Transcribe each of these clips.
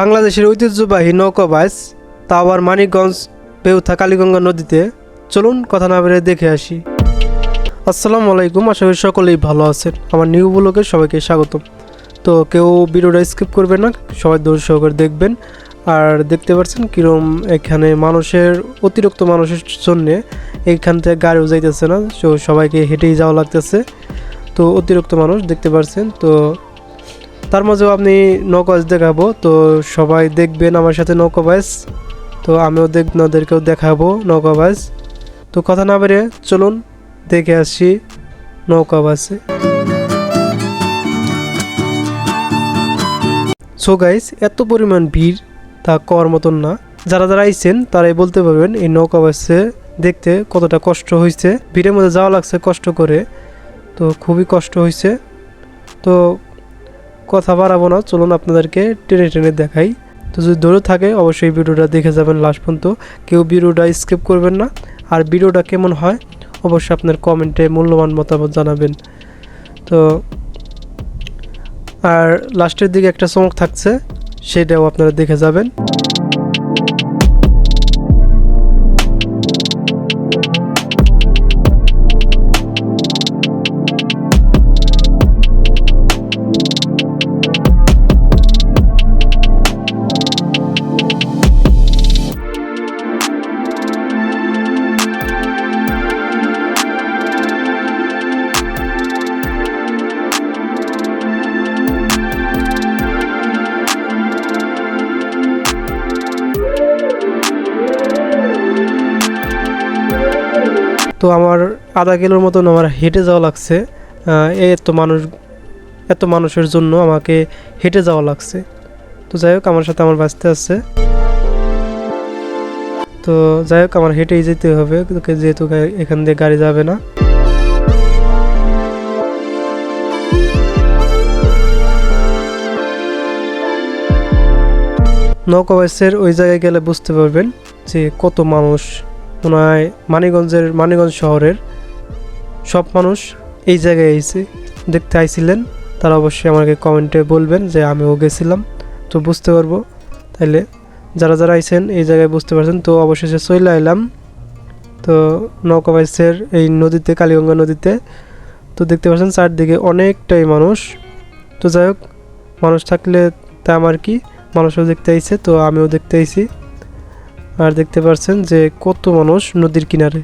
বাংলাদেশের ঐতিহ্যবাহী নৌকাবাস তা আবার মানিকগঞ্জ, বেউথা কালীগঙ্গা নদীতে। চলুন কথা না বেড়ে দেখে আসি। আসসালামু আলাইকুম, আশা করি সকলেই ভালো আছেন। আমার নিউ ব্লগে সবাইকে স্বাগতম। তো কেউ ভিডিওটা স্কিপ করবেন না, সবাই দৌড় সহকারে দেখবেন। আর দেখতে পাচ্ছেন কীরকম এখানে মানুষের, অতিরিক্ত মানুষের জন্যে এইখান থেকে গাড়িও যাইতেছে না, তো সবাইকে হেঁটেই যাওয়া লাগতেছে। তো অতিরিক্ত মানুষ দেখতে পাচ্ছেন, তো তার মাঝেও আপনি নৌকাবাস দেখাবো, তো সবাই দেখবেন আমার সাথে নৌকাবাস তো আমিও দেখ ওদেরকেও দেখাবো নৌকাবাস তো কথা না বেরে চলুন, দেখে আসি নৌকাবাসে সো গাইস এত পরিমাণ ভিড়, তা কর মতন না। যারা যারা আইছেন, তারাই বলতে পারবেন এই নৌকাবাসে দেখতে কতটা কষ্ট হয়েছে ভিড়ের মধ্যে যাওয়া লাগছে কষ্ট করে, তো খুবই কষ্ট হয়েছে তো কথা বাড়াবো না, চলুন আপনাদেরকে টেনে টেনে দেখাই। তো যদি ধরে থাকে, অবশ্যই ভিডিওটা দেখে যাবেন লাস্ট পর্যন্ত। কেউ ভিডিওটা স্কিপ করবেন না। আর ভিডিওটা কেমন হয়, অবশ্যই আপনার কমেন্টে মূল্যবান মতামত জানাবেন। তো, আর লাস্টের দিকে একটা চমক থাকছে, সেটাও আপনারা দেখে যাবেন। তো আমার আধা কিলোর মতন আমার হেঁটে যাওয়া লাগছে। এত মানুষ, এত মানুষের জন্য আমাকে হেঁটে যাওয়া লাগছে। তো যাই হোক, আমার সাথে আমার বাঁচতে আছে। তো যাই হোক, আমার হেঁটেই যেতে হবে যেহেতু এখান দিয়ে গাড়ি যাবে না। নৌকাবাসের ওই জায়গায় গেলে বুঝতে পারবেন যে কত মানুষ। হয় মানিগঞ্জের, মানিগঞ্জ শহরের সব মানুষ এই জায়গায় এসে দেখতে আইছিলেন। তারা অবশ্যই আমাকে কমেন্টে বলবেন যে আমিও গেছিলাম। তো বুঝতে পারব। তাইলে যারা যারা আইছেন এই জায়গায় বুঝতে পারছেন। তো অবশেষে চলে আইলাম তো নৌকাবাইসের এই নদীতে, কালীগঙ্গা নদীতে, তো দেখতে পাচ্ছেন চারদিকে অনেকটাই মানুষ। তো যাই হোক, মানুষ থাকলে তা আমার কি? মানুষও দেখতে আইছে, তো আমিও দেখতে আইছি। আর দেখতে পাচ্ছেন যে কত মানুষ নদীর কিনারে।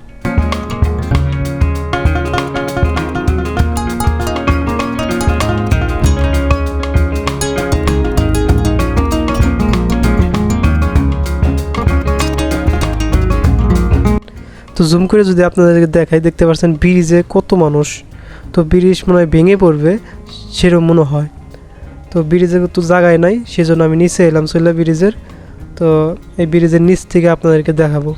তো জুম করে যদি আপনাদেরকে দেখাই, দেখতে পাচ্ছেন ব্রিজে কত মানুষ। তো ব্রিজ মনে হয় ভেঙে পড়বে সেরকম মনে হয়। তো ব্রিজে তো জায়গায় নাই, সেজন্য আমি নিচে এলাম চলে ব্রিজের তো এই ব্রিজের নিচ থেকে আপনাদেরকে দেখাবো।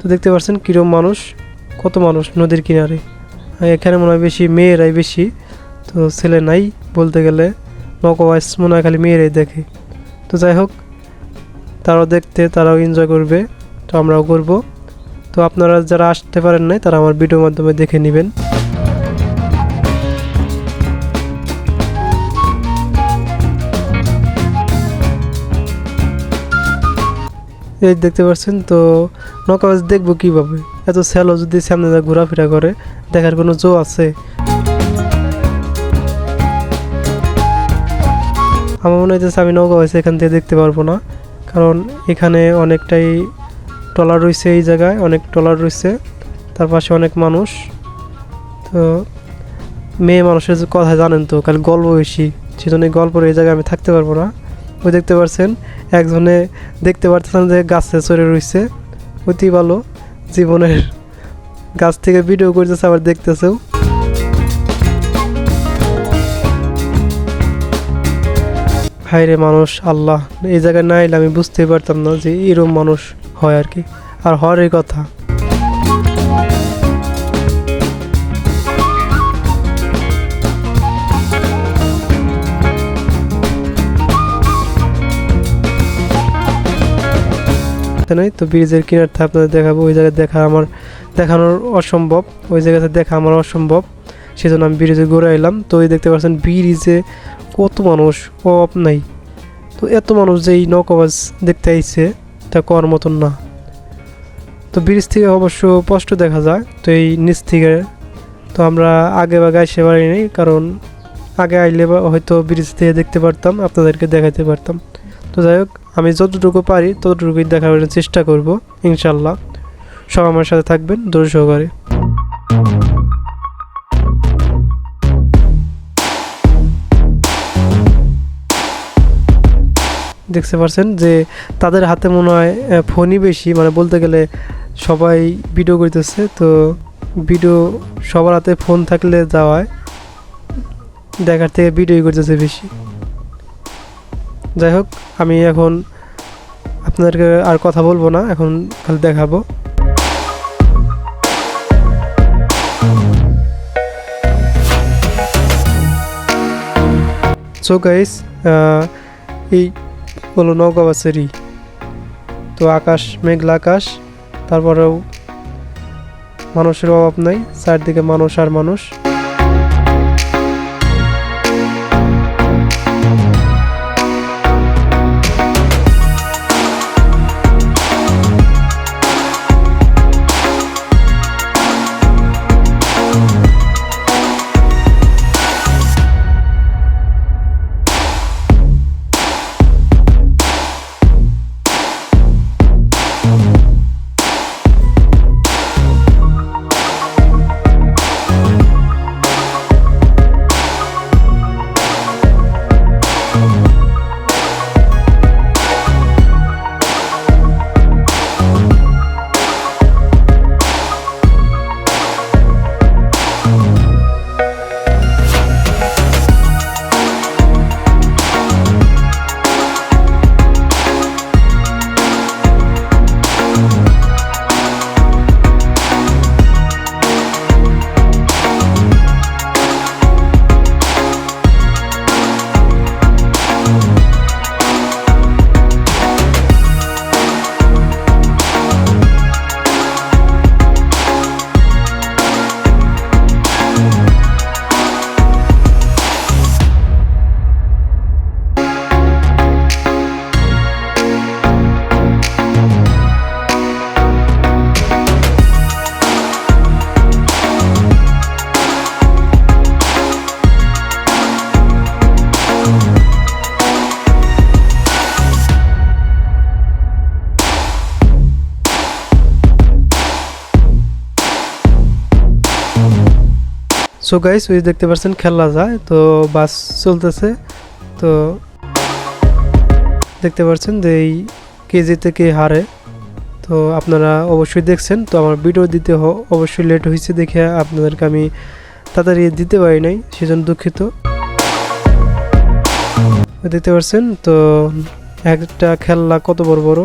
তো দেখতে পাচ্ছেন কিরম মানুষ, কত মানুষ নদীর কিনারে। এখানে মনে হয় বেশি মেয়েরাই বেশি, তো ছেলে নাই বলতে গেলে, নৌকাবাস মনে হয় খালি মেয়েরাই দেখে। তো যাই হোক তারাও দেখতে, তারাও এনজয় করবে, তো আমরাও করব। তো আপনারা যারা আসতে পারেন নাই, তারা আমার ভিডিওর মাধ্যমে দেখে নেবেন। এই দেখতে পাচ্ছেন তো, নৌকাবাজ দেখব কীভাবে? এত স্যালো যদি সামনে যা ঘোরাফেরা করে, দেখার কোনো জো আছে? আমার মনে হইতেছে আমি নৌকা হয়েছে এখান থেকে দেখতে পারব না। কারণ এখানে অনেকটাই ট্রলার রয়েছে এই জায়গায়, অনেক ট্রলার রয়েছে, তার পাশে অনেক মানুষ। তো মেয়ে মানুষের কথা জানেন তো খালি গল্প বেশি, সেজন্য গল্পের এই জায়গায় আমি থাকতে পারব না। ওই দেখতে পাচ্ছেন একজনে দেখতে পারতেছেন যে গাছে চড়ে রয়েছে, অতি ভালো জীবনের। গাছ থেকে ভিডিও করতেছে, আবার দেখতেছেও। হায়রে মানুষ, আল্লাহ, এই জায়গায় না এলে আমি বুঝতেই পারতাম না যে এরকম মানুষ হয় আর কি। আর হওয়ারই কথা। নাই তো ব্রিজের কিনারটা আপনাদের দেখাবো। ওই জায়গায় দেখা আমার দেখানোর অসম্ভব। ওই জায়গাতে দেখা আমার অসম্ভব। সেজন্য আমি ব্রিজে ঘুরে এলাম। তো এই দেখতে পাচ্ছেন ব্রিজে কত মানুষ, অভাব নাই। তো এত মানুষ যে এই নৌকাবাজ দেখতে আইছে, তা করার মতন না। তো ব্রিজ থেকে অবশ্য স্পষ্ট দেখা যায়, তো এই নিচ থেকে। তো আমরা আগে বা আসতে পারিনি, কারণ আগে আইলে হয়তো ব্রিজ থেকে দেখতে পারতাম, আপনাদেরকে দেখাতে পারতাম। তো যাই হোক, আমি যতটুকু পারি, ততটুকুই দেখার চেষ্টা করব ইনশাল্লাহ সব আমার সাথে থাকবেন দূর সহকারে। দেখতে পাচ্ছেন যে তাদের হাতে মনে হয় ফোনই বেশি। মানে বলতে গেলে সবাই ভিডিও করতেছে। তো ভিডিও সবার হাতে ফোন থাকলে যাওয়ায় দেখার থেকে ভিডিও করতেছে বেশি। যাই হোক, আমি এখন আপনাদেরকে আর কথা বলব না, এখন খালি দেখাবো। সো গাইস এই হলো নৌকাবাসেরই তো আকাশ মেঘলা আকাশ তারপরেও মানুষের অভাব নাই চারদিকে মানুষ আর মানুষ। সো গাইস ওই দেখতে পাচ্ছেন খেলা যায়, তো বাস চলতেছে। তো দেখতে পাচ্ছেন যে এই কেজি থেকে হারে। তো আপনারা অবশ্যই দেখছেন, তো আমার ভিডিও দিতে অবশ্যই লেট হয়েছে দেখে আপনাদেরকে আমি তাড়াতাড়ি দিতে পারি নাই, সেজন্য দুঃখিত। দেখতে পাচ্ছেন, তো একটা খেলনা কত বড় বড়।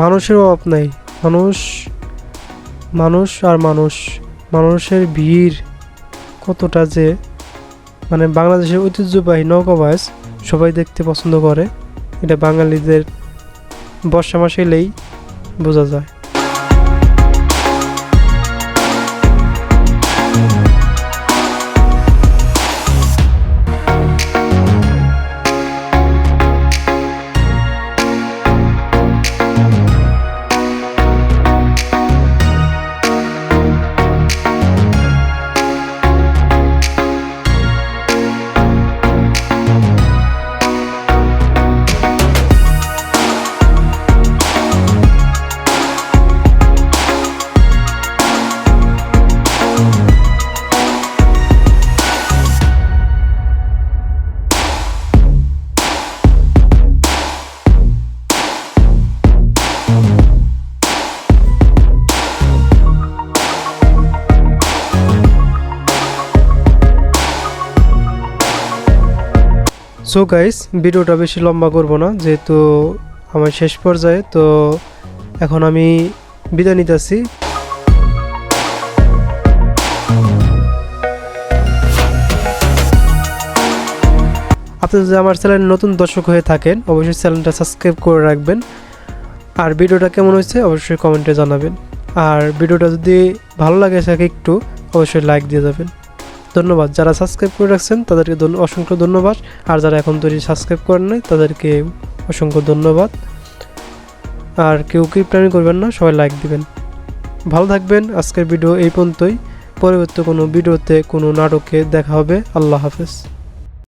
মানুষের অভাব নাই। মানুষ মানুষ আর মানুষ, মানুষের ভিড় কতটা যে মানে বাংলাদেশের ঐতিহ্যবাহী নৌকাবাস সবাই দেখতে পছন্দ করে। এটা বাঙালিদের বর্ষা মাসে এলেই বোঝা যায়। সো গাইস ভিডিওটা বেশি লম্বা করব না, যেহেতু আমার শেষ পর্যায়ে, তো এখন আমি বিদায় নিতেছি। আপনি যদি আমার চ্যানেলে নতুন দর্শক হয়ে থাকেন, অবশ্যই চ্যানেলটা সাবস্ক্রাইব করে রাখবেন। আর ভিডিওটা কেমন হয়েছে, অবশ্যই কমেন্টে জানাবেন। আর ভিডিওটা যদি ভালো লাগে থাকে একটু, অবশ্যই লাইক দিয়ে যাবেন। ধন্যবাদ। যারা সাবস্ক্রাইব করে রাখছেন, তাদেরকে অসংখ্য ধন্যবাদ। আর যারা এখন তৈরি সাবস্ক্রাইব করেন নাই, তাদেরকে অসংখ্য ধন্যবাদ। আর কেউ কিপটামি করবেন না, সবাই লাইক দিবেন। ভালো থাকবেন। আজকের ভিডিও এই পর্যন্তই। পরবর্তী কোনো ভিডিওতে কোনো নাটকে দেখা হবে। আল্লাহ হাফেজ।